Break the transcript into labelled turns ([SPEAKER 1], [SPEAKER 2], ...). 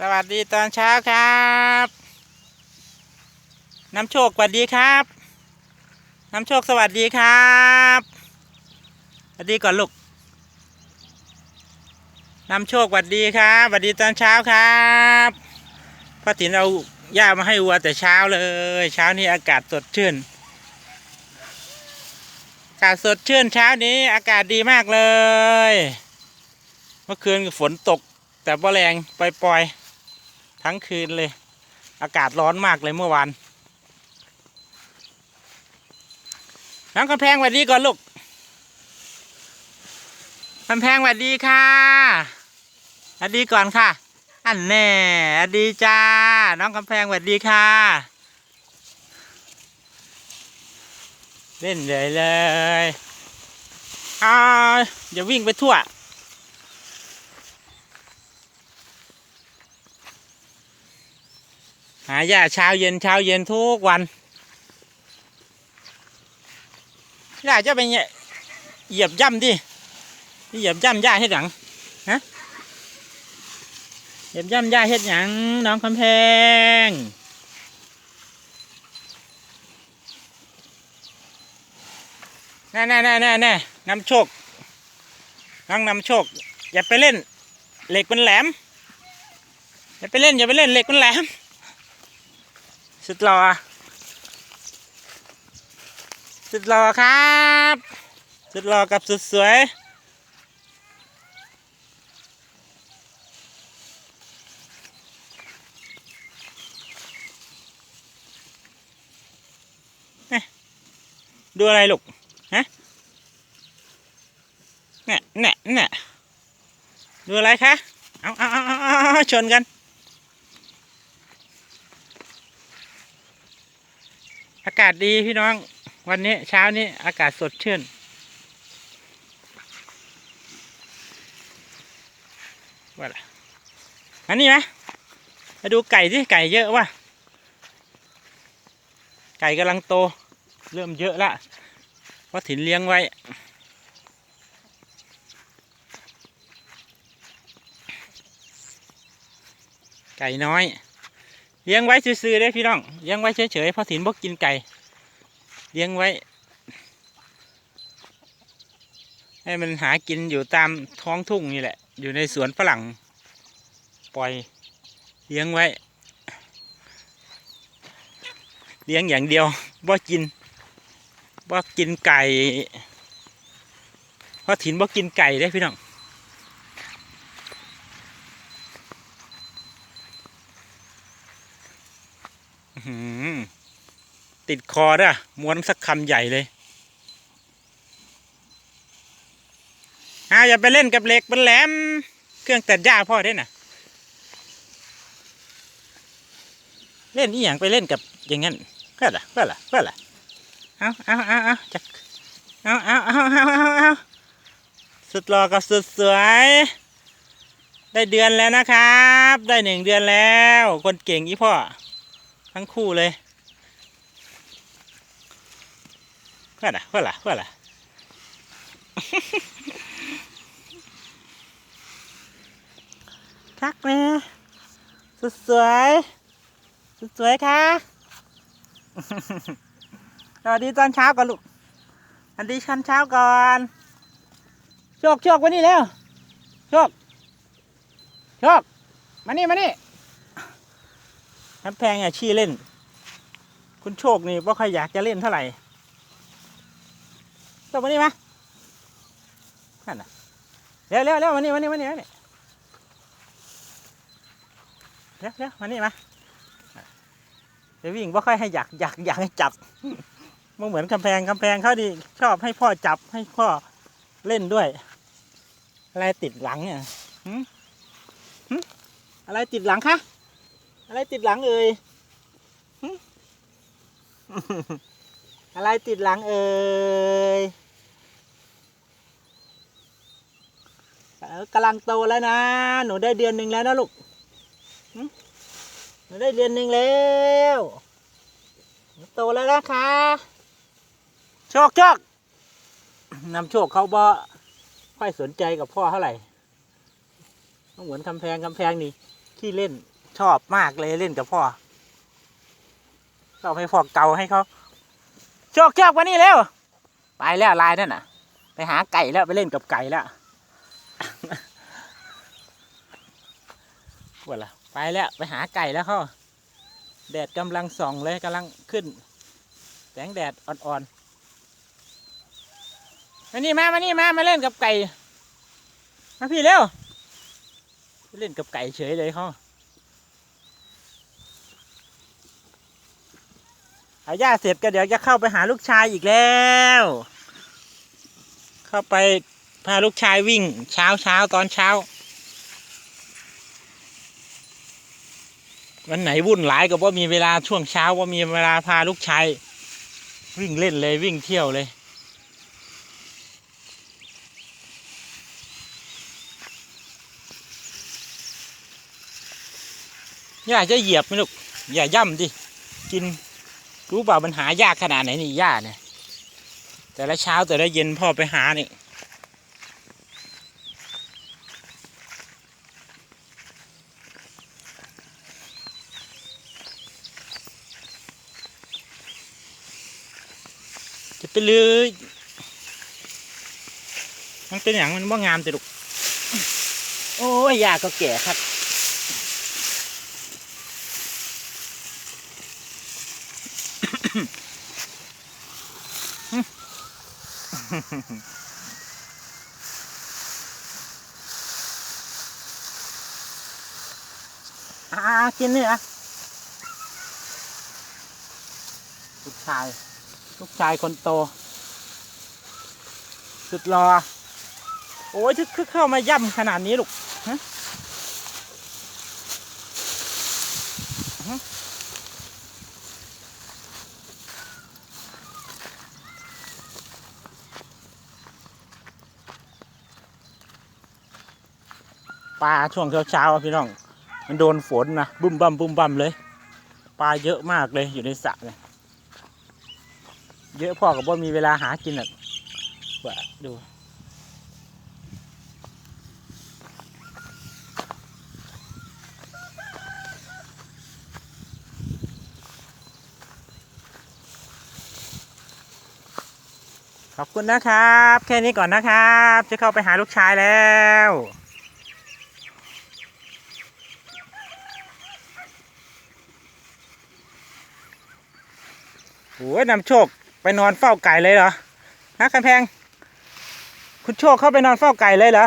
[SPEAKER 1] สวัสดีตอนเช้าครับ น้ำโชคสวัสดีครับ น้ำโชคสวัสดีครับสวัสดีก่อนลูกน้ำโชคสวัสดีครับสวัสดีตอนเช้าครับพ่อถิ่นเอาหญ้ามาให้วัวแต่เช้าเลย เช้านี้อากาศสดชื่นอากาศสดชื่นเช้านี้อากาศดีมากเลย เมื่อคืนฝนตกแต่บ่แรงปล่อยๆ ทั้งคืนเลย อากาศร้อนมากเลยเมื่อวานน้องกำแพงสวัสดีก่อนลูกกำแพงสวัสดีค่ะสวัสดีก่อนค่ะ อันแน่สวัสดีจ้า น้องกำแพงสวัสดีค่ะ เล่นเลยเลยอ้าอย่าวิ่งไปทั่ว หาหญ้าเช้าเย็นเช้าเย็นทุกวันหญ้าจะไปเนี่ยเหยียบย่ำดิเหยียบย่ำหญ้าเฮ็ดหยังฮะเหยียบย่ำหญ้าเฮ็ดหยังน้องคำแพงแน่แน่แน่แน่แน่นำโชคน้องนำโชค อย่าไปเล่น เหล็กมันแหลม อย่าไปเล่นอย่าไปเล่นเหล็กมันแหลม สุดหล่อสุดหล่อครับ สุดหล่อกับสุดสวยดูอะไรลูก ฮะเนี่ยเนี่ยเนี่ยดูอะไรคะ เอาเอาเอาเอาเอาชนกัน อากาศดีพี่น้อง วันนี้เช้านี้อากาศสดชื่น ว่าล่ะอันนี้ไหมมาดูไก่ที่ไก่เยอะว่ะ ไก่กำลังโต เริ่มเยอะละเพราะถิ่นเลี้ยงไว้ไก่น้อย เลี้ยงไว้ซื่อๆได้พี่น้องเลี้ยงไว้เฉยๆเพราะถิ่นบ่กินไก่เลี้ยงไว้ ให้มันหากินอยู่ตามท้องทุ่งนี่แหละ อยู่ในสวนฝรั่ง ปล่อยเลี้ยงไว้ เลี้ยงอย่างเดียวบ่กินบ่กินไก่เพราะถิ่นบ่กินไก่ได้พี่น้อง อื้อหือ ติดคอด้วยม้วนสักคำใหญ่เลยอ่าอย่าไปเล่นกับเหล็กมันแหลม เครื่องตัดหญ้าพ่อได้น่ะ เล่นอีหยังไปเล่นกับอย่างงั้นเพื่อละเพื่อละเพื่อละเอาเอาเอาเอาจักเอาเอาเอาเอาเอาเอาสุดหล่อกับสุดสวย ได้เดือนแล้วนะครับ ได้หนึ่งเดือนแล้ว คนเก่งอีพ่อ ทั้งคู่เลยเพื่อนอะเพื่อนละเพื่อนละทักแม่สุดสวยสุดสวยค่ะสวัสดีตอนเช้าก่อนลูกสวัสดีชันเช้าก่อน โชคโชควันนี้แล้ว โชค โชค มานี่ มานี่ น้ำแพงอะชี้เล่น คุณโชคนี่ว่าใครอยากจะเล่นเท่าไหร่โชคมานี่มานั่นน่ะเร็วเร็วเร็วมานี่มานี่มานี่มานี่เร็วเร็วมานี่มาเดี๋ยววิ่งว่าค่อยให้อยากอยากอยากให้จับมันเหมือนกำแพงกำแพงเขาดีชอบให้พ่อจับให้พ่อเล่นด้วย อะไรติดหลังเนี่ยอะไรติดหลังคะ อะไรติดหลังเอ่ยอะไรติดหลังเอ่ยกำลังโตแล้วนะ หนูได้เดือนหนึ่งแล้วนะลูกหนูได้เดือนหนึ่งแล้วโตแล้วนะคะโชคโชคนำโชคเขาบ่ค่อยสนใจกับพ่อเท่าไหร่ต้องเหมือนกำแพงกำแพงนี่ขี้เล่น ชอบมากเลยเล่นกับพ่อชอบให้พ่อเกาให้เขาโชคเชือกมานี่เร็วไปแล้วลายนั่นน่ะ ไปหาไก่แล้วไปเล่นกับไก่แล้วปวดละไปแล้วไปหาไก่แล้วเขาแดดกำลังส่องเลยกำลังขึ้น แสงแดดอ่อนๆมานี่มามานี่มามาเล่นกับไก่มาพี่เร็วเล่นกับไก่เฉยเลยเขา หาย่าเสร็จก็เดี๋ยวจะเข้าไปหาลูกชายอีกแล้ว เข้าไปพาลูกชายวิ่งเช้าเช้าตอนเช้า วันไหนวุ่นหลายก็ว่ามีเวลาช่วงเช้าว่ามีเวลาพาลูกชายวิ่งเล่นเลยวิ่งเที่ยวเลยย่าจะเหยียบไหมลูกอย่าย่ำดิ กิน รู้เปล่ามันหายากขนาดไหนนี่ย่าเนี่ย แต่ละเช้าแต่ละเย็นพ่อไปหานี่จะไปเลย มันเป็นอย่างมันว่างามแต่ลูก โอ้ยยาก็แก่ครับ อากินนี่อะลูกชาย ลูกชายคนโต สุดรอ โอ้ยทึกเข้ามาย่ำขนาดนี้ลูกฮะ ปลาช่วงเช้าๆพี่น้อง มันโดนฝนนะบุ้มบั่มบุ้มบั่มเลย ปลาเยอะมากเลยอยู่ในสระเนี่ยเยอะพ่อกับว่ามีเวลาหากินหรอกว่าดูขอบคุณนะครับ แค่นี้ก่อนนะครับ จะเข้าไปหาลูกชายแล้ว โอ้ยนำโชคไปนอนเฝ้าไก่เลยเหรอนะกันแพง คุณโชคเข้าไปนอนเฝ้าไก่เลยเหรอ